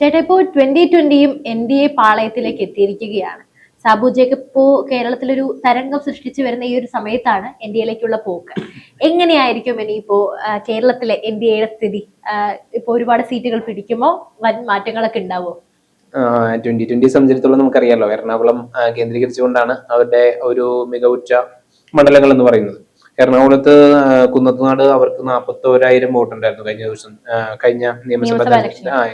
ചേട്ടാ ഇപ്പോൾ ട്വന്റി ട്വന്റിയും എൻ ഡി എ പാളയത്തിലേക്ക് എത്തിയിരിക്കുകയാണ്. സാബു ജേക്കബ് ഇപ്പോ കേരളത്തിലൊരു തരംഗം സൃഷ്ടിച്ചു വരുന്ന ഈ ഒരു സമയത്താണ് എൻ ഡി എയിലേക്കുള്ള പോക്ക്. എങ്ങനെയായിരിക്കും ഇനിയിപ്പോ ഇപ്പോ കേരളത്തിലെ എൻ ഡി എയുടെ സ്ഥിതി? ഇപ്പോ ഒരുപാട് സീറ്റുകൾ പിടിക്കുമോ? വൻ മാറ്റങ്ങളൊക്കെ ഉണ്ടാവോ ട്വന്റി ട്വന്റി സംബന്ധിച്ചിടത്തോളം നമുക്കറിയാലോ എറണാകുളം കേന്ദ്രീകരിച്ചുകൊണ്ടാണ് അവരുടെ ഒരു മികവുറ്റ മണ്ഡലങ്ങൾ എന്ന് പറയുന്നത്. എറണാകുളത്ത് കുന്നത്തുനാട് അവർക്ക് നാൽപ്പത്തോരായിരം വോട്ടുണ്ടായിരുന്നു കഴിഞ്ഞ ദിവസം കഴിഞ്ഞ നിയമസഭാ.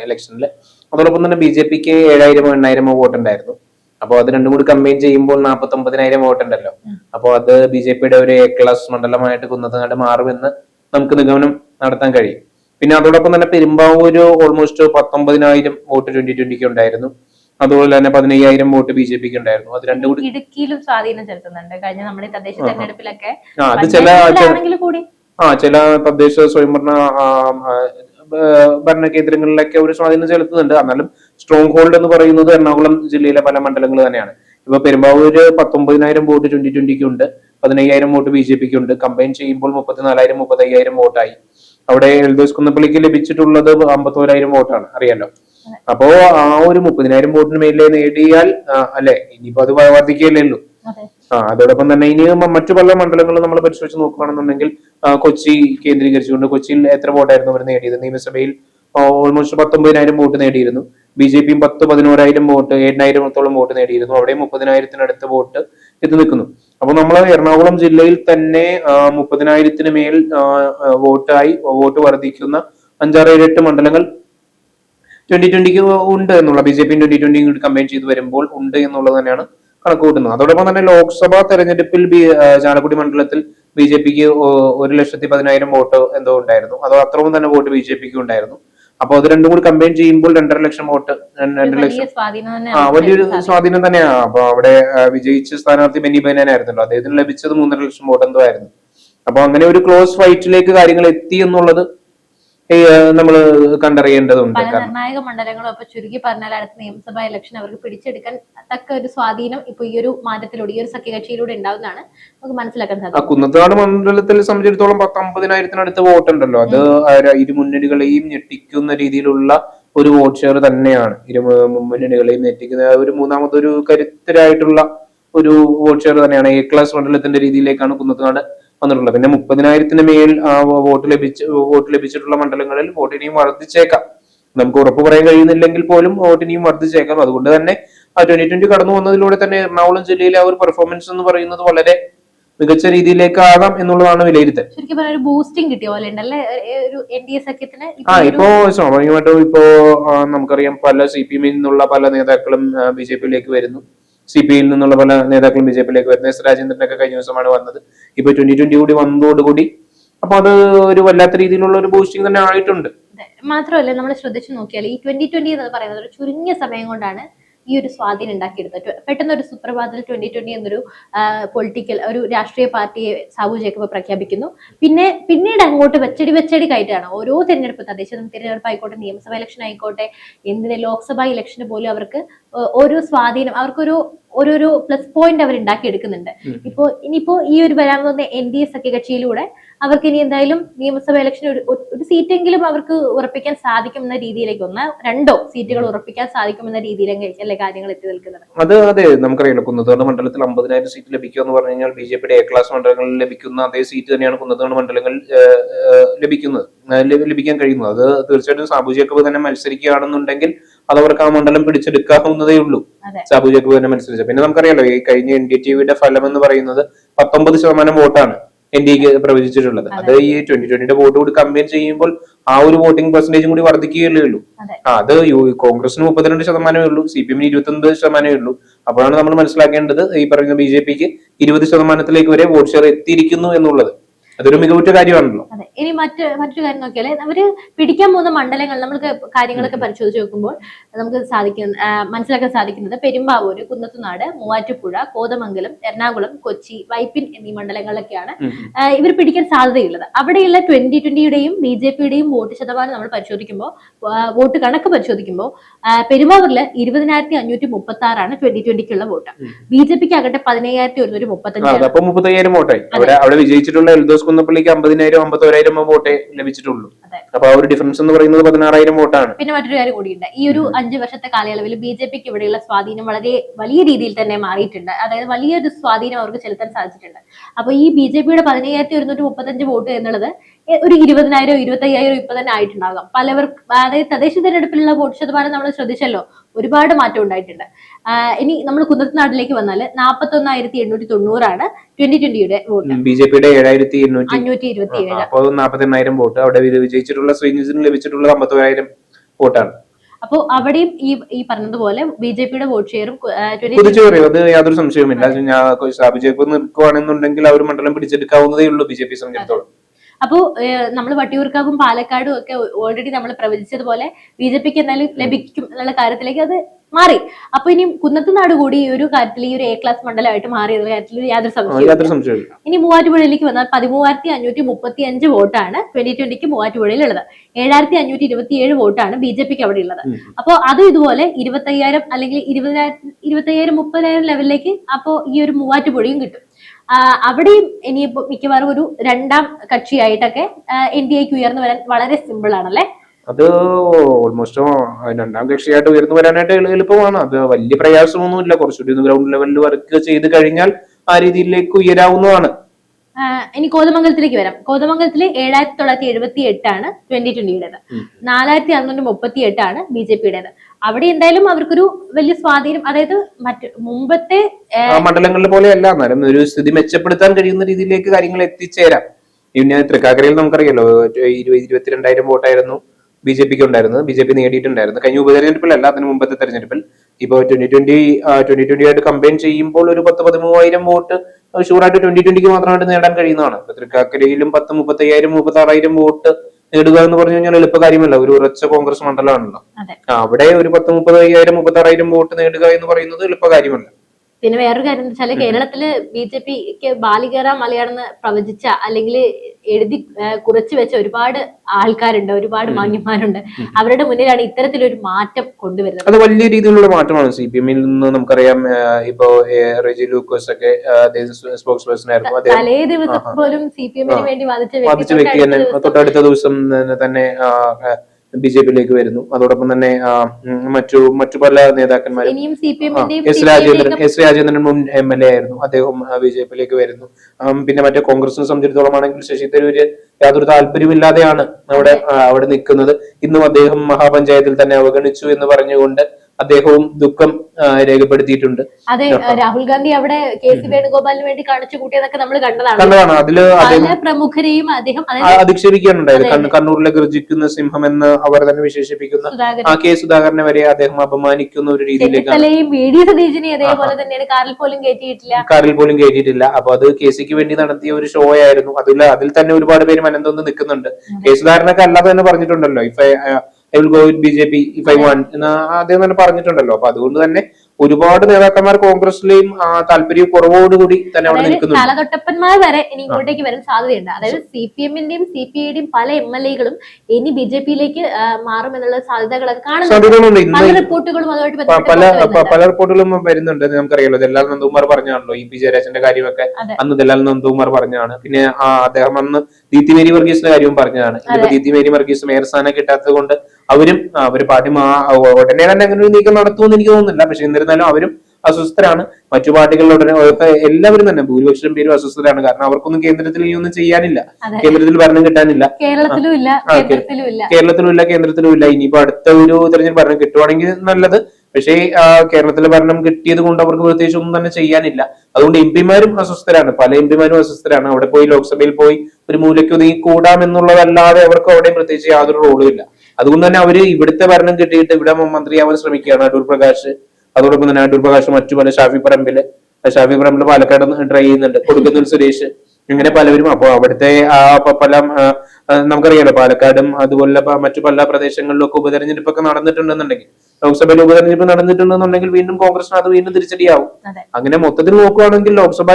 ഇലക്ഷനിൽ. അതോടൊപ്പം തന്നെ ബി ജെ പിക്ക് ഏഴായിരമോ എണ്ണായിരമോ വോട്ട് ഉണ്ടായിരുന്നു അപ്പോൾ അത് രണ്ടും കൂടി കമ്പയിൻ ചെയ്യുമ്പോൾ നാൽപ്പത്തി ഒമ്പതിനായിരം വോട്ട് ഉണ്ടല്ലോ അപ്പോൾ അത് ബി ജെ പിയുടെ ഒരു എ ക്ലാസ് മണ്ഡലമായിട്ട് കുന്നത്തങ്ങാട് മാറുമെന്ന് നമുക്ക് നിഗമനം നടത്താൻ കഴിയും. പിന്നെ അതോടൊപ്പം തന്നെ പെരുമ്പാവൂര് ഓൾമോസ്റ്റ് പത്തൊമ്പതിനായിരം വോട്ട് ട്വന്റി ട്വന്റിക്ക് ഉണ്ടായിരുന്നു. അതുപോലെ തന്നെ പതിനയ്യായിരം വോട്ട് ബി ജെ പിക്ക് ഉണ്ടായിരുന്നു. അത് രണ്ടും കൂടി ഇടുക്കിയിലും സ്വാധീനം ചെലുത്തുന്നുണ്ട്. കഴിഞ്ഞ നമ്മുടെ തദ്ദേശ തെരഞ്ഞെടുപ്പിലൊക്കെ ആ അത് ചില ആ ചില തദ്ദേശ സ്വയംഭരണ ഭരണ കേന്ദ്രങ്ങളിലൊക്കെ ഒരു സ്വാധീനം ചെലുത്തുന്നുണ്ട്. എന്നാലും സ്ട്രോങ് ഹോൾഡ് എന്ന് പറയുന്നത് എറണാകുളം ജില്ലയിലെ പല മണ്ഡലങ്ങൾ തന്നെയാണ്. ഇപ്പൊ പെരുമ്പാവൂര് പത്തൊമ്പതിനായിരം വോട്ട് ട്വന്റി ട്വന്റിക്ക് ഉണ്ട്. പതിനയ്യായിരം വോട്ട് ബി ജെ പിക്ക് ഉണ്ട്. കമ്പൈൻ ചെയ്യുമ്പോൾ മുപ്പത്തിനാലായിരം മുപ്പത്തയ്യായിരം വോട്ടായി. അവിടെ എൽദോസ് കുന്നപ്പള്ളിക്ക് ലഭിച്ചിട്ടുള്ളത് അമ്പത്തോരായിരം വോട്ടാണ്. അറിയാലോ? അപ്പോ ആ ഒരു മുപ്പതിനായിരം വോട്ടിന് മേലെ നേടിയാൽ അല്ലെ? ഇനിയിപ്പോ അത് വർദ്ധിക്കുകയല്ലേ ഉള്ളൂ. അതോടൊപ്പം തന്നെ ഇനി മറ്റു പല മണ്ഡലങ്ങളും നമ്മൾ പരിശോധിച്ച് നോക്കുകയാണെന്നുണ്ടെങ്കിൽ കൊച്ചി കേന്ദ്രീകരിച്ചുകൊണ്ട് കൊച്ചിയിൽ എത്ര വോട്ടായിരുന്നു അവർ നേടിയത്? നിയമസഭയിൽ ഓൾമോസ്റ്റ് പത്തൊമ്പതിനായിരം വോട്ട് നേടിയിരുന്നു. ബി ജെ പിയും പത്ത് പതിനോരായിരം വോട്ട് എണ്ണായിരത്തോളം വോട്ട് നേടിയിരുന്നു. അവിടെ മുപ്പതിനായിരത്തിനടുത്ത് വോട്ട് എത്തി നിൽക്കുന്നു. അപ്പൊ നമ്മൾ എറണാകുളം ജില്ലയിൽ തന്നെ മുപ്പതിനായിരത്തിന് മേൽ വോട്ടായി വോട്ട് വർദ്ധിക്കുന്ന അഞ്ചാറ് ഏഴ് എട്ട് മണ്ഡലങ്ങൾ ട്വന്റി ട്വന്റിക്ക് ഉണ്ട് എന്നുള്ള B J P twenty twenty combine ചെയ്ത് വരുമ്പോൾ ഉണ്ട് എന്നുള്ളത് തന്നെയാണ് കണക്ക് കൂട്ടുന്നത് അതോടൊപ്പം തന്നെ ലോക്സഭാ തെരഞ്ഞെടുപ്പിൽ ബി ചാലക്കുടി മണ്ഡലത്തിൽ ബി ജെ പിക്ക് ഒരു ലക്ഷത്തി പതിനായിരം വോട്ട് എന്തോ ഉണ്ടായിരുന്നു. അതോ അത്രയും തന്നെ വോട്ട് ബി ജെ പിക്ക് ഉണ്ടായിരുന്നു. അപ്പൊ അത് രണ്ടും കൂടി കമ്പൈൻ ചെയ്യുമ്പോൾ രണ്ടര ലക്ഷം വോട്ട് രണ്ടര രണ്ട് ലക്ഷം. ആ വലിയൊരു സ്വാധീനം തന്നെയാണ്. അപ്പൊ അവിടെ വിജയിച്ച് വിജയിച്ച സ്ഥാനാർത്ഥി ബെന്നി ബെനാനായിരുന്നല്ലോ അദ്ദേഹത്തിന് ലഭിച്ചത് മൂന്നര ലക്ഷം വോട്ട് എന്തോ ആയിരുന്നു. അപ്പൊ അങ്ങനെ ഒരു ക്ലോസ് ഫൈറ്റിലേക്ക് കാര്യങ്ങൾ എത്തി എന്നുള്ളത് നമ്മൾ കണ്ടറിയേണ്ടതുണ്ട്. നിർണായക മണ്ഡലങ്ങളും അപ്പൊ ചുരുക്കി പറഞ്ഞാൽ അടുത്ത നിയമസഭാ ഇലക്ഷൻ അവർക്ക് പിടിച്ചെടുക്കാൻ തക്ക ഒരു സ്വാധീനം ഇപ്പൊ ഈ ഒരു മാറ്റത്തിലൂടെ ഈ ഒരു സഖ്യകക്ഷിയിലൂടെ ഉണ്ടാവുന്നതാണ് നമുക്ക് മനസ്സിലാക്കാൻ സാധിക്കും. കുന്നത്താട് മണ്ഡലത്തിൽ സംബന്ധിച്ചിടത്തോളം പത്തൊമ്പതിനായിരത്തിനടുത്ത് വോട്ട് ഉണ്ടല്ലോ അത് ഇരു മുന്നണികളെയും ഞെട്ടിക്കുന്ന രീതിയിലുള്ള ഒരു വോട്ട് ഷെയർ തന്നെയാണ്. ഇരു മുന്നണികളെയും ഞെട്ടിക്കുന്ന ഒരു മൂന്നാമതൊരു കരുത്തരായിട്ടുള്ള ഒരു വോട്ട് ഷെയർ തന്നെയാണ്. എ ക്ലാസ് മണ്ഡലത്തിന്റെ രീതിയിലേക്കാണ് കുന്നത്തുനാട് വന്നിട്ടുള്ളത് പിന്നെ മുപ്പതിനായിരത്തിന് മേൽ വോട്ട് ലഭിച്ച വോട്ട് ലഭിച്ചിട്ടുള്ള മണ്ഡലങ്ങളിൽ വോട്ട് ഇനിയും വർദ്ധിച്ചേക്കാം. നമുക്ക് ഉറപ്പ് പറയാൻ കഴിയുന്നില്ലെങ്കിൽ പോലും വോട്ട് ഇനിയും വർദ്ധിച്ചേക്കാം. അതുകൊണ്ട് തന്നെ ആ ട്വന്റി ട്വന്റി കടന്നു വന്നതിലൂടെ തന്നെ എറണാകുളം ജില്ലയിലെ ആ ഒരു പെർഫോമൻസ് എന്ന് പറയുന്നത് വളരെ മികച്ച രീതിയിലേക്ക് ആകാം എന്നുള്ളതാണ് വിലയിരുത്തൽ. ശരിക്കും പറഞ്ഞ ഒരു ബൂസ്റ്റിംഗ് കിട്ടിയ? പോലെ ഉണ്ടല്ലേ ഒരു എൻ ഡി എ സഖ്യത്തിന് ആ ഇപ്പോ സ്വാഭാവികമായിട്ടും ഇപ്പോ നമുക്കറിയാം പല സി പി എമ്മിൽ നിന്നുള്ള പല നേതാക്കളും ബി ജെ പിയിലേക്ക് വരുന്നു. സി പി ഐയിൽ നിന്നുള്ള പല നേതാക്കളും ബി ജെ പിയിലേക്ക് വരുന്നത്. എസ് രാജേന്ദ്രനൊക്കെ കഴിഞ്ഞ ദിവസമാണ് വന്നത്. ഇപ്പൊ ട്വന്റി ട്വന്റി കൂടി വന്നതോടുകൂടി അപ്പൊ അത് ഒരു വല്ലാത്ത രീതിയിലുള്ള ഒരു ബൂസ്റ്റിംഗ് തന്നെ ആയിട്ടുണ്ട്. മാത്രമല്ല നമ്മൾ ശ്രദ്ധിച്ചു നോക്കിയാൽ ഈ ട്വന്റി ട്വന്റി എന്ന് പറയുന്നത് ഒരു ചുരുങ്ങിയ സമയം കൊണ്ടാണ് ഈ ഒരു സ്വാധീനം ഉണ്ടാക്കിയെടുത്തത്. പെട്ടെന്ന് ഒരു സുപ്രഭാതത്തിൽ ട്വന്റി ട്വന്റി എന്നൊരു പൊളിറ്റിക്കൽ ഒരു രാഷ്ട്രീയ പാർട്ടിയെ സാബു ജേക്കബ് പ്രഖ്യാപിക്കുന്നു. പിന്നെ പിന്നീട് അങ്ങോട്ട് വെച്ചടി വെച്ചടി കയറ്റാണ് ഓരോ തെരഞ്ഞെടുപ്പ് തദ്ദേശ തെരഞ്ഞെടുപ്പ് ആയിക്കോട്ടെ നിയമസഭാ ഇലക്ഷൻ ആയിക്കോട്ടെ എന്തിനെ ലോക്സഭാ ഇലക്ഷന് പോലും അവർക്ക് ഓരോ സ്വാധീനം അവർക്കൊരു ഓരോരോ പ്ലസ് പോയിന്റ് അവർ ഉണ്ടാക്കി എടുക്കുന്നുണ്ട് ഇപ്പോ ഇനിയിപ്പോ ഈ ഒരു വരാൻ പോകുന്ന എൻ ഡി എ സഖ്യകക്ഷിയിലൂടെ അവർക്ക് ഇനി എന്തായാലും നിയമസഭാ ഇലക്ഷൻ ഒരു സീറ്റെങ്കിലും അവർക്ക് ഉറപ്പിക്കാൻ സാധിക്കും എന്ന രീതിയിലേക്ക് ഒന്ന് രണ്ടോ സീറ്റുകൾ ഉറപ്പിക്കാൻ സാധിക്കും എന്ന രീതിയിലേക്ക് അല്ലെ കാര്യങ്ങൾ എത്തി നിൽക്കുന്നത്? അത് അതെ നമുക്കറിയാലോ കുന്നത്തോട് മണ്ഡലത്തിൽ അമ്പതിനായിരം സീറ്റ് ലഭിക്കുമെന്ന് പറഞ്ഞു കഴിഞ്ഞാൽ ബി ജെ പിയുടെ എ ക്ലാസ് മണ്ഡലങ്ങളിൽ ലഭിക്കുന്ന അതേ സീറ്റ് തന്നെയാണ് കുന്നത്തോട് മണ്ഡലങ്ങളിൽ ലഭിക്കുന്നത് ലഭിക്കാൻ കഴിയുന്നത്. അത് തീർച്ചയായിട്ടും സാബു ജേക്കബ് തന്നെ മത്സരിക്കുകയാണെന്നുണ്ടെങ്കിൽ അത് അവർക്ക് ആ മണ്ഡലം പിടിച്ചെടുക്കാവുന്നതേ ഉള്ളൂ. സാബു ജേക്കബ് തന്നെ മത്സരിച്ചത് പിന്നെ നമുക്കറിയാലോ ഈ കഴിഞ്ഞ എൻ ഡി ടിവിയുടെ ഫലം എന്ന് പറയുന്നത് പത്തൊമ്പത് ശതമാനം വോട്ടാണ് എൻ ഡി എക്ക് പ്രവചിച്ചിട്ടുള്ളത്. അത്. ഈ ട്വന്റി ട്വന്റിയുടെ വോട്ട് കൂടി കമ്പയർ ചെയ്യുമ്പോൾ ആ ഒരു വോട്ടിംഗ് പെർസെന്റേജും കൂടി വർദ്ധിക്കുകയല്ലേ ഉള്ളൂ. അതെ. കോൺഗ്രസിന് മുപ്പത്തിരണ്ട് ശതമാനമേ ഉള്ളൂ സി പി എമ്മിന് ഇരുപത്തൊൻപത് ശതമാനമേ ഉള്ളൂ. അപ്പോഴാണ് നമ്മൾ മനസ്സിലാക്കേണ്ടത് ഈ പറയുന്ന ബി ജെ പിക്ക് ഇരുപത് ശതമാനത്തിലേക്ക് വരെ വോട്ട് ഷെയർ എത്തിയിരിക്കുന്നു എന്നുള്ളത്. അതൊരു മികവുറ്റ കാര്യമാണല്ലോ. അതെ. ഇനി മറ്റു മറ്റൊരു കാര്യം നോക്കിയാൽ അവർ പിടിക്കാൻ പോകുന്ന മണ്ഡലങ്ങൾ നമുക്ക് കാര്യങ്ങളൊക്കെ പരിശോധിച്ച് നോക്കുമ്പോൾ നമുക്ക് സാധിക്കുന്ന മനസ്സിലാക്കാൻ സാധിക്കുന്നത് പെരുമ്പാവൂര് കുന്നത്തുനാട് മൂവാറ്റുപുഴ കോതമംഗലം എറണാകുളം കൊച്ചി വൈപ്പിൻ എന്നീ മണ്ഡലങ്ങളിലൊക്കെയാണ് ഇവർ പിടിക്കാൻ സാധ്യതയുള്ളത്. അവിടെയുള്ള ട്വന്റി ട്വന്റിയുടെയും ബി ജെ പിയുടെയും വോട്ട് ശതമാനം നമ്മൾ പരിശോധിക്കുമ്പോൾ വോട്ട് കണക്ക് പരിശോധിക്കുമ്പോൾ പെരുമ്പാവൂരിൽ ഇരുപതിനായിരത്തി അഞ്ഞൂറ്റി മുപ്പത്തി ആറാണ് ട്വന്റി ട്വന്റിക്കുള്ള വോട്ട്. ബി ജെ പിക്ക് ആകട്ടെ പതിനയ്യായിരത്തി ഒരുന്നൂറ്റി മുപ്പത്തി അഞ്ച് മുപ്പത്തയ്യായിരം വോട്ടായി. അവിടെ അവിടെ വിജയിച്ചിട്ടുള്ള എൽദോസ് കുന്നപ്പള്ളിക്ക് അമ്പതിനായിരം അമ്പത്തോരായിരം വോട്ടേ ലഭിച്ചിട്ടുള്ളൂ. അപ്പൊ ആ ഒരു ഡിഫറൻസ് എന്ന് പറയുന്നത് പതിനാറായിരം വോട്ടാണ്. പിന്നെ മറ്റൊരു കാര്യം കൂടിയുണ്ട്. ഈ ഒരു അഞ്ചു വർഷത്തെ കാലയളവിൽ ബി ജെ പിക്ക് ഇവിടെയുള്ള സ്വാധീനം വളരെ വലിയ രീതിയിൽ തന്നെ മാറിയിട്ടുണ്ട്. അതായത് വലിയൊരു സ്വാധീനം അവർക്ക് ചെലുത്താൻ സാധിച്ചിട്ടുണ്ട്. അപ്പൊ ഈ ബി ജെ പിയുടെ പതിനയ്യായിരത്തി ഒരുന്നൂറ്റി മുപ്പത്തഞ്ച് വോട്ട് എന്നുള്ളത് ഒരു ഇരുപതിനായിരം ഇരുപത്തി അയ്യായിരം ഇപ്പൊ തന്നെ ആയിട്ടുണ്ടാകാം. പലവർക്ക് അതായത് തദ്ദേശ തെരഞ്ഞെടുപ്പിലുള്ള വോട്ട് ശതമാനം നമ്മൾ ശ്രദ്ധിച്ചല്ലോ ഒരുപാട് മാറ്റം ഉണ്ടായിട്ടുണ്ട്. ഇനി നമ്മൾ കുന്നത്ത് നാട്ടിലേക്ക് വന്നാൽ നാൽപ്പത്തി ഒന്നായിരത്തി എണ്ണൂറ്റി തൊണ്ണൂറാണ് ട്വന്റി ട്വന്റിയുടെ വോട്ട്. ബി ജെ പിയുടെ ഏഴായിരത്തി അഞ്ഞൂറ്റി ഇരുപത്തി ഏഴ് അപ്പൊ വോട്ട്. അവിടെ വിജയിച്ചിട്ടുള്ള ശ്രീനിസിന് ലഭിച്ചിട്ടുള്ള അമ്പത്തോരായിരം വോട്ടാണ്. അപ്പോൾ അവിടെയും ഈ ഈ പറഞ്ഞതുപോലെ ബി ജെ പിയുടെ വോട്ട് ഷെയറും പറയും അത് യാതൊരു സംശയവുമില്ല. ഞാൻ ജെ പി ആ ഒരു മണ്ഡലം പിടിച്ചെടുക്കാവുന്നതേ ഉള്ളൂ ബി ജെ പി സംബന്ധിച്ചിടത്തോളം. അപ്പോ നമ്മൾ വട്ടിയൂർക്കാവും പാലക്കാടും ഒക്കെ ഓൾറെഡി നമ്മൾ പ്രവചിച്ചതുപോലെ ബി ജെ പിക്ക് എന്നാലും ലഭിക്കും എന്നുള്ള കാര്യത്തിലേക്ക് അത് മാറി. അപ്പൊ ഇനി കുന്നത്തുനാട് കൂടി ഈ ഒരു കാര്യത്തിൽ ഈ ഒരു എ ക്ലാസ് മണ്ഡലമായിട്ട് മാറി എന്ന കാര്യത്തിൽ യാതൊരു സംശയം ഇനി മൂവാറ്റുപുഴയിലേക്ക് വന്നാൽ പതിമൂവായിരത്തി അഞ്ഞൂറ്റി മുപ്പത്തി അഞ്ച് വോട്ടാണ് ട്വന്റി ട്വന്റിക്ക് മൂവാറ്റുപുഴയിൽ ഉള്ളത് ഏഴായിരത്തി അഞ്ഞൂറ്റി ഇരുപത്തി ഏഴ് വോട്ടാണ് ബി ജെ പിക്ക് അവിടെ ഉള്ളത്. അപ്പോൾ അതും ഇതുപോലെ ഇരുപത്തയ്യായിരം അല്ലെങ്കിൽ ഇരുപതിനായിരം ഇരുപത്തയ്യായിരം മുപ്പതിനായിരം ലെവലിലേക്ക് അപ്പോൾ ഈ ഒരു മൂവാറ്റുപുഴയും കിട്ടും. അവിടെയും ഇനിയിപ്പോ മിക്കവാറും ഒരു രണ്ടാം കക്ഷിയായിട്ടൊക്കെ എൻ ഡി എക്ക് ഉയർന്നു വരാൻ വളരെ സിമ്പിൾ ആണല്ലേ? അത് ഓൾമോസ്റ്റ് രണ്ടാം കക്ഷിയായിട്ട് ഉയർന്നു വരാനായിട്ട് എളു- എളുപ്പമാണ്. അത് വലിയ പ്രയാസമൊന്നുമില്ല. കുറച്ചുകൂടി ഒന്ന് ഗ്രൗണ്ട് ലെവലിൽ വർക്ക് ചെയ്ത് കഴിഞ്ഞാൽ ആ രീതിയിലേക്ക് ഉയരാവുന്നതാണ്. ഇനി കോതമംഗലത്തിലേക്ക് വരാം. കോതമംഗലത്തിൽ ഏഴായിരത്തി തൊള്ളായിരത്തി എഴുപത്തി എട്ടാണ് ട്വന്റി ട്വന്റിയുടേത്. നാലായിരത്തി അറുന്നൂറ്റി മുപ്പത്തി എട്ടാണ് ബി ജെ പിയുടേത്. അവിടെ എന്തായാലും അവർക്കൊരു വലിയ സ്വാധീനം അതായത് മറ്റ് മുമ്പത്തെ മണ്ഡലങ്ങളിൽ പോലെ അല്ല എന്നാലും ഒരു സ്ഥിതി മെച്ചപ്പെടുത്താൻ കഴിയുന്ന രീതിയിലേക്ക് കാര്യങ്ങൾ എത്തിച്ചേരാം. പിന്നെ തൃക്കാക്കരയിൽ നമുക്കറിയാലോ ഇരുപത് ഇരുപത്തിരണ്ടായിരം വോട്ടായിരുന്നു ബി ജെ പിക്ക് ഉണ്ടായിരുന്നത്. ബി ജെ പി നേടിയിട്ടുണ്ടായിരുന്നു. കഴിഞ്ഞ ഉപതെരഞ്ഞെടുപ്പിലല്ല അതിന് മുമ്പത്തെ തെരഞ്ഞെടുപ്പിൽ. ഇപ്പോൾ ട്വന്റി ട്വന്റി ട്വന്റി ട്വന്റി ആയിട്ട് കമ്പയിൻ ചെയ്യുമ്പോൾ ഒരു പത്ത് പതിമൂവായിരം വോട്ട് ഷുവറായിട്ട് ട്വന്റി ട്വന്റിക്ക് മാത്രമായിട്ട് നേടാൻ കഴിയുന്നതാണ്. ഇപ്പൊ തൃക്കാക്കരയിലും പത്ത് മുപ്പത്തയ്യായിരം മുപ്പത്തി ആറായിരം വോട്ട് നേടുക എന്ന് പറഞ്ഞു കഴിഞ്ഞാൽ എളുപ്പ കാര്യമല്ല. ഒരു ഉറച്ച കോൺഗ്രസ് മണ്ഡലമാണല്ലോ. അവിടെ ഒരു പത്ത് മുപ്പത് അയ്യായിരം മുപ്പത്തി ആറായിരം വോട്ട് നേടുക എന്ന് പറയുന്നത് എളുപ്പ കാര്യമല്ല. പിന്നെ വേറൊരു കാര്യം എന്ന് വെച്ചാൽ കേരളത്തിൽ ബി ജെ പിക്ക് ബാലികേറ മലയാളെന്ന് പ്രവചിച്ച അല്ലെങ്കിൽ എഴുതി കുറച്ച് വെച്ച ഒരുപാട് ആൾക്കാരുണ്ട് ഒരുപാട് മാന്യന്മാരുണ്ട്. അവരുടെ മുന്നിലാണ് ഇത്തരത്തിലൊരു മാറ്റം കൊണ്ടുവരുന്നത്. അത് വലിയ രീതിയിലുള്ള മാറ്റമാണ് സി പി എമ്മിൽ നിന്ന് നമുക്കറിയാം ഇപ്പോ റെജി ലൂക്കോസ് ഒക്കെ സ്പോക്സ് പേഴ്സൺ ആയിരുന്നു. തലേ ദിവസം പോലും സി പി എമ്മിന് വേണ്ടി വാദിച്ച വ്യക്തി തൊട്ടടുത്ത ദിവസം തന്നെ ബി ജെ പിയിലേക്ക് വരുന്നു. അതോടൊപ്പം തന്നെ മറ്റു മറ്റു പല നേതാക്കന്മാരും. എസ് രാജേന്ദ്രൻ എസ് രാജേന്ദ്രൻ മുൻ എം എൽ എ ആയിരുന്നു. അദ്ദേഹം ബി ജെ പിയിലേക്ക് വരുന്നു. പിന്നെ മറ്റേ കോൺഗ്രസിനെ സംബന്ധിച്ചിടത്തോളം ആണെങ്കിൽ ശശി തരൂര് യാതൊരു താല്പര്യമില്ലാതെയാണ് അവിടെ അവിടെ നിൽക്കുന്നത്. ഇന്നും അദ്ദേഹം മഹാപഞ്ചായത്തിൽ തന്നെ അവഗണിച്ചു എന്ന് പറഞ്ഞുകൊണ്ട് അദ്ദേഹവും ദുഃഖം രേഖപ്പെടുത്തിയിട്ടുണ്ട്. അതെ രാഹുൽ ഗാന്ധി അവിടെ കെ സി വേണുഗോപാലിന് വേണ്ടി കാണിച്ചു കൂട്ടിയതൊക്കെ നമ്മൾ കണ്ടതാണ്. കണ്ടതാണ്. അതിൽ പല പ്രമുഖരെയും അദ്ദേഹം അധിക്ഷേപിക്കാനുണ്ടായത് കണ്ണൂരിലെ ഗർജിക്കുന്ന സിംഹം എന്ന് അവർ തന്നെ വിശേഷിപ്പിക്കുന്ന. ആ കെ സുധാകരനെ വരെ അദ്ദേഹം അപമാനിക്കുന്ന ഒരു രീതിയിലേക്ക് ചെന്നിത്തലയും വി ഡി സതീശനെ അതേപോലെ തന്നെയാണ്. കാറിൽ പോലും കയറ്റിയിട്ടില്ല. കാറിൽ പോലും കയറ്റിയിട്ടില്ല. അപ്പൊ അത് കെ സിക്ക് വേണ്ടി നടത്തിയ ഒരു ഷോ ആയിരുന്നു. അതിൽ അതിൽ തന്നെ ഒരുപാട് പേര് മനന്തോന്ന് നിൽക്കുന്നുണ്ട്. കെ സുധാകരനൊക്കെ അല്ലാതെ തന്നെ പറഞ്ഞിട്ടുണ്ടല്ലോ. If I will go with B J P if I want എന്ന് അദ്ദേഹം തന്നെ പറഞ്ഞിട്ടുണ്ടല്ലോ. അപ്പൊ അതുകൊണ്ട് തന്നെ ഒരുപാട് നേതാക്കന്മാർ കോൺഗ്രസിലെയും താല്പര്യ കുറവോടുകൂടി തന്നെ അവിടെ നിൽക്കുന്നുണ്ട്. തലതൊട്ടപ്പന്മാർ വരെ ഇനി ഇങ്ങോട്ടേക്ക് വരാൻ സാധ്യതയുണ്ട്. അതായത് സി പി എമ്മിന്റെയും സി പി ഐയുടെയും പല എം എൽ എകളും ഇനി ബി ജെ പിയിലേക്ക് മാറും എന്നുള്ള സാധ്യതകളൊക്കെ കാണുന്നുണ്ട്. റിപ്പോർട്ടുകളും അതുമായിട്ട് പല വരുന്നുണ്ട്. പല റിപ്പോർട്ടുകളും വരുന്നുണ്ട് നമുക്കറിയാലോ. ദല്ലാൽ നന്ദകുമാർ പറഞ്ഞാണല്ലോ ഇ പി ജയരാജന്റെ കാര്യമൊക്കെ. അന്ന് ദല്ലാൽ നന്ദകുമാർ പറഞ്ഞാണ്. പിന്നെ അദ്ദേഹം അന്ന് ദീപ്തി മേരി വർഗീസിന്റെ കാര്യവും പറഞ്ഞതാണ് ദീതി ദീപ്തി മേരി വർഗീസ് മേയർ സ്ഥാനം കിട്ടാത്തത് കൊണ്ട് അവരും അവർ പാർട്ടി ഉടനെ തന്നെ അങ്ങനെ ഒരു നീക്കം നടത്തുമെന്ന് എനിക്ക് തോന്നുന്നില്ല. പക്ഷെ എന്നിരുന്നാലും അവരും അസ്വസ്ഥരാണ്. മറ്റു പാർട്ടികളിൽ ഉടനെ എല്ലാവരും തന്നെ ഭൂരിപക്ഷം പേരും അസ്വസ്ഥരാണ്. കാരണം അവർക്കൊന്നും കേന്ദ്രത്തിൽ ഇനി ഒന്നും ചെയ്യാനില്ല. കേന്ദ്രത്തിൽ ഭരണം കിട്ടാനില്ല. കേരളത്തിലും ഇല്ല. കേന്ദ്രത്തിലും ഇല്ല. ഇനിയിപ്പോ അടുത്ത ഒരു തെരഞ്ഞെടുപ്പ് ഭരണം കിട്ടുവാണെങ്കിൽ നല്ലത്. പക്ഷേ കേരളത്തിലെ ഭരണം കിട്ടിയത് കൊണ്ട് അവർക്ക് പ്രത്യേകിച്ച് ഒന്നും തന്നെ ചെയ്യാനില്ല. അതുകൊണ്ട് എം പിമാരും അസ്വസ്ഥരാണ്. പല എം പിമാരും അസ്വസ്ഥരാണ്. അവിടെ പോയി ലോക്സഭയിൽ പോയി ഒരു മൂലയ്ക്ക് ഒതുങ്ങി കൂടാമെന്നുള്ളതല്ലാതെ അവർക്ക് അവിടെ പ്രത്യേകിച്ച് യാതൊരു റോളും ഇല്ല. അതുകൊണ്ട് തന്നെ അവർ ഇവിടുത്തെ ഭരണം കിട്ടിയിട്ട് ഇവിടെ മന്ത്രിയാവാൻ ശ്രമിക്കുകയാണ് അടൂർ പ്രകാശ്. അതോടൊപ്പം തന്നെ അടൂർ പ്രകാശ് മറ്റു പല ഷാഫി പറമ്പിൽ ഷാഫി പറമ്പിൽ പാലക്കാട് ട്രൈ ചെയ്യുന്നുണ്ട്. കൊടുക്കുന്നൂർ സുരേഷ്. ഇങ്ങനെ പലവരും അപ്പൊ അവിടുത്തെ പല നമുക്കറിയാലോ പാലക്കാടും അതുപോലെ മറ്റു പല പ്രദേശങ്ങളിലൊക്കെ ഉപതെരഞ്ഞെടുപ്പൊക്കെ നടന്നിട്ടുണ്ടെന്നുണ്ടെങ്കിൽ ലോക്സഭയിൽ ഉപതെരഞ്ഞെടുപ്പ് നടന്നിട്ടുണ്ടെന്നുണ്ടെങ്കിൽ വീണ്ടും കോൺഗ്രസ് അത് വീണ്ടും തിരിച്ചടിയാവും. അങ്ങനെ മൊത്തത്തിൽ നോക്കുകയാണെങ്കിൽ ലോക്സഭ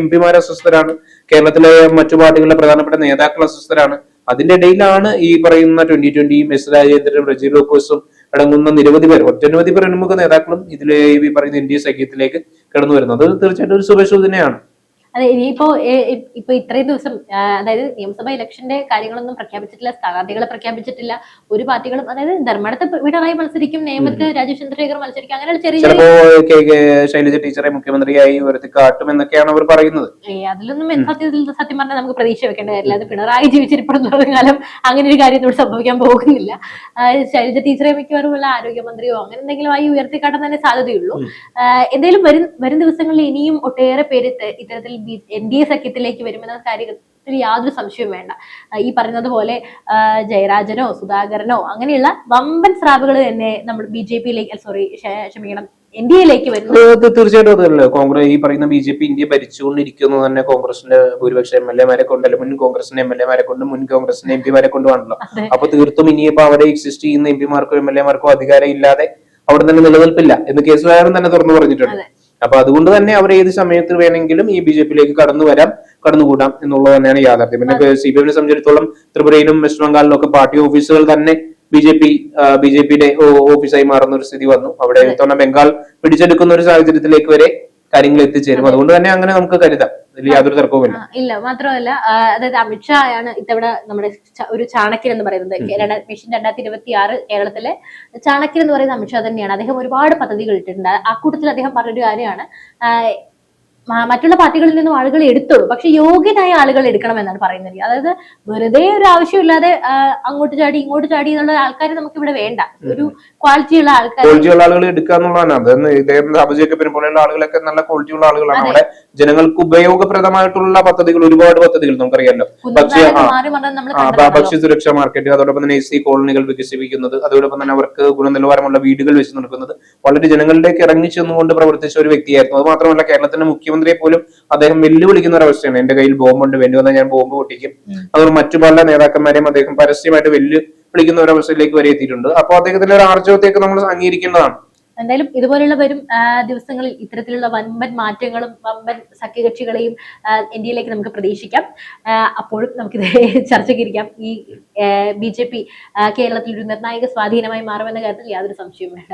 എം പിമാർ അസ്വസ്ഥരാണ്. കേരളത്തിലെ മറ്റു പാർട്ടികളിലെ പ്രധാനപ്പെട്ട നേതാക്കൾ അസ്വസ്ഥരാണ്. അതിന്റെ ഇടയിലാണ് ഈ പറയുന്ന ട്വന്റി ട്വന്റിയും എസ് രാജേന്ദ്രനും റജി ലോക്കോസും അടങ്ങുന്ന നിരവധി പേർ ഒറ്റനവധി പ്രമുഖ നേതാക്കളും ഇതിലെ ഈ പറയുന്ന ഇന്ത്യ സഖ്യത്തിലേക്ക് കടന്നു വരുന്നത് തീർച്ചയായിട്ടും ഒരു ശുഭസൂചനയാണ് അതെ ഇനിയിപ്പോ ഇപ്പൊ ഇത്രയും ദിവസം അതായത് നിയമസഭാ ഇലക്ഷന്റെ കാര്യങ്ങളൊന്നും പ്രഖ്യാപിച്ചിട്ടില്ല സ്ഥാനാർത്ഥികളെ പ്രഖ്യാപിച്ചിട്ടില്ല ഒരു പാർട്ടികളും അതായത് ധർമ്മടത്ത് പിണറായി മത്സരിക്കും നേമത്ത് രാജീവ് ചന്ദ്രശേഖർ മത്സരിക്കും അങ്ങനെ ചെറിയ ശൈലജ ടീച്ചറെ മുഖ്യമന്ത്രിയായി ഉയർത്തി കാട്ടും എന്നൊക്കെയാണ് അവർ പറയുന്നത്. അതിലൊന്നും സത്യത്തിൽ സത്യം പറഞ്ഞാൽ നമുക്ക് പ്രതീക്ഷ വെക്കേണ്ട കാര്യമില്ല. അത് പിണറായി ജീവിച്ചിരിപ്പെടുന്ന കാലം അങ്ങനെ ഒരു കാര്യം ഇവിടെ സംഭവിക്കാൻ പോകുന്നില്ല. ശൈലജ ടീച്ചറെ മിക്കവാറും ഉള്ള ആരോഗ്യമന്ത്രിയോ അങ്ങനെ എന്തെങ്കിലും ആയി ഉയർത്തിക്കാട്ടാൻ തന്നെ സാധ്യതയുള്ളൂ. എന്തെങ്കിലും വരും വരും ദിവസങ്ങളിൽ ഇനിയും ഒട്ടേറെ പേര് ഇത്തരത്തിൽ എൻ ഡി എ സഖ്യത്തിലേക്ക് വരുമെന്ന കാര്യത്തിൽ യാതൊരു സംശയവും വേണ്ട. ഈ പറയുന്നത് പോലെ ജയരാജനോ സുധാകരനോ അങ്ങനെയുള്ള വമ്പൻ സ്രാവുകൾ തന്നെ നമ്മൾ ബി ജെ പിയിലേക്ക് സോറി ക്ഷമിക്കണം എൻ ഡി എയിലേക്ക് വരുന്നു. തീർച്ചയായിട്ടും അതല്ലേ? കോൺഗ്രസ് ഈ പറയുന്ന ബി ജെ പി ഇന്ത്യ ഭരിച്ചുകൊണ്ടിരിക്കുന്നത് തന്നെ കോൺഗ്രസിന്റെ ഭൂരിപക്ഷ എം എൽ എമാരെ കൊണ്ടല്ല മുൻ കോൺഗ്രസിന്റെ എം എൽ എമാരെ കൊണ്ടും മുൻ കോൺഗ്രസിന്റെ എം പിമാരെ കൊണ്ടുമാണല്ലോ. അപ്പൊ തീർത്തും ഇനിയിപ്പോ അവിടെ എക്സിസ്റ്റ് ചെയ്യുന്ന എം പിമാർക്കോ എം എൽ എമാർക്കോ അധികാരം ഇല്ലാതെ അവിടെ തന്നെ നിലനിൽപ്പില്ല എന്ന് കെ സുധാകരൻ തന്നെ തുറന്നു പറഞ്ഞിട്ടുണ്ട്. അപ്പൊ അതുകൊണ്ട് തന്നെ അവർ ഏത് സമയത്ത് വേണമെങ്കിലും ഈ ബി ജെ പിയിലേക്ക് കടന്നു വരാം കടന്നുകൂടാം എന്നുള്ളത് തന്നെയാണ് യാഥാർത്ഥ്യം. പിന്നെ സി പി എമ്മിനെ സംബന്ധിച്ചിടത്തോളം ത്രിപുരയിലും വെസ്റ്റ് ബംഗാളിലും ഒക്കെ പാർട്ടി ഓഫീസുകൾ തന്നെ B J P B J പിയുടെ ഓഫീസായി മാറുന്ന ഒരു സ്ഥിതി വന്നു. അവിടെ തവണ ബംഗാൾ പിടിച്ചെടുക്കുന്ന ഒരു സാഹചര്യത്തിലേക്ക് വരെ കാര്യങ്ങൾ എത്തിച്ചേരും. അതുകൊണ്ട് തന്നെ അങ്ങനെ നമുക്ക് കരുതാം. യാതൊരു തർക്കവുമില്ല ഇല്ല. മാത്രമല്ല അതായത് അമിത്ഷാ ആണ് ഇത്തവണ നമ്മുടെ ഒരു ചാണക്യൻ എന്ന് പറയുന്നത് മിഷൻ രണ്ടായിരത്തി ഇരുപത്തി ആറ് കേരളത്തിലെ ചാണക്യൻ എന്ന് പറയുന്ന അമിത്ഷാ തന്നെയാണ്. അദ്ദേഹം ഒരുപാട് പദ്ധതികൾ ഇട്ടിട്ടുണ്ട്. ആ കൂട്ടത്തിൽ അദ്ദേഹം പറഞ്ഞൊരു കാര്യമാണ് മറ്റുള്ള പാർട്ടികളിൽ നിന്നും ആളുകൾ എടുത്തോളൂ. പക്ഷെ യോഗ്യനായ ആളുകൾ എടുക്കണം എന്നാണ് പറയുന്നത്. അതായത് വെറുതെ ഒരു ആവശ്യമില്ലാതെ അങ്ങോട്ട് ചാടി ഇങ്ങോട്ട് ചാടി എന്നുള്ള ആൾക്കാരെ നമുക്ക് ഇവിടെ വേണ്ട. ഒരു ക്വാളിറ്റി ഉള്ള ആൾക്കാർ ക്വാളിറ്റി ഉള്ള ആളുകൾ എടുക്കുക എന്നുള്ളതാണ്. അതെന്ന് ഇദ്ദേഹം അഭിജയക്കപ്പിനെ പോലെയുള്ള ആളുകളൊക്കെ നല്ല ക്വാളിറ്റി ഉള്ള ആളുകളാണ് അവിടെ ജനങ്ങൾക്ക് ഉപയോഗപ്രദമായിട്ടുള്ള പദ്ധതികൾ ഒരുപാട് പദ്ധതികൾ നമുക്കറിയാലോ. ഭക്ഷ്യ സുരക്ഷാ മാർക്കറ്റ് അതോടൊപ്പം തന്നെ എ സി കോളനികൾ വികസിപ്പിക്കുന്നത് അതോടൊപ്പം തന്നെ അവർക്ക് ഗുണനിലവാരമുള്ള വീടുകൾ വെച്ച് നൽകുന്നത് വളരെ ജനങ്ങളിലേക്ക് ഇറങ്ങി ചെന്നുകൊണ്ട് പ്രവർത്തിച്ച ഒരു വ്യക്തിയായിരുന്നു. അത് മാത്രമല്ല കേരളത്തിന്റെ മുഖ്യമന്ത്രിയെ പോലും അദ്ദേഹം വെല്ലുവിളിക്കുന്ന ഒരു അവസ്ഥയാണ് എന്റെ കയ്യിൽ ബോംബുണ്ട് വെല്ലു വന്നാൽ ഞാൻ ബോംബ് പൊട്ടിക്കും. അതുപോലെ മറ്റു പല നേതാക്കന്മാരെയും അദ്ദേഹം പരസ്യമായിട്ട് വെല്ലു വിളിക്കുന്ന ഒരു അവസ്ഥയിലേക്ക് വരെ എത്തിയിട്ടുണ്ട്. അപ്പൊ അദ്ദേഹത്തിന്റെ ഒരു ആർജവത്തെയൊക്കെ നമ്മൾ അംഗീകരിക്കേണ്ടതാണ്. എന്തായാലും ഇതുപോലുള്ള വരും ദിവസങ്ങളിൽ ഇത്തരത്തിലുള്ള വൻപൻ മാറ്റങ്ങളും വമ്പൻ സഖ്യകക്ഷികളെയും ഇന്ത്യയിലേക്ക് നമുക്ക് പ്രതീക്ഷിക്കാം. അപ്പോഴും നമുക്കിത് ചർച്ചയ്ക്കിരിക്കാം. ഈ ബി ജെ പി കേരളത്തിൽ ഒരു നിർണായക സ്വാധീനമായി മാറുമെന്ന കാര്യത്തിൽ യാതൊരു സംശയവും വേണ്ട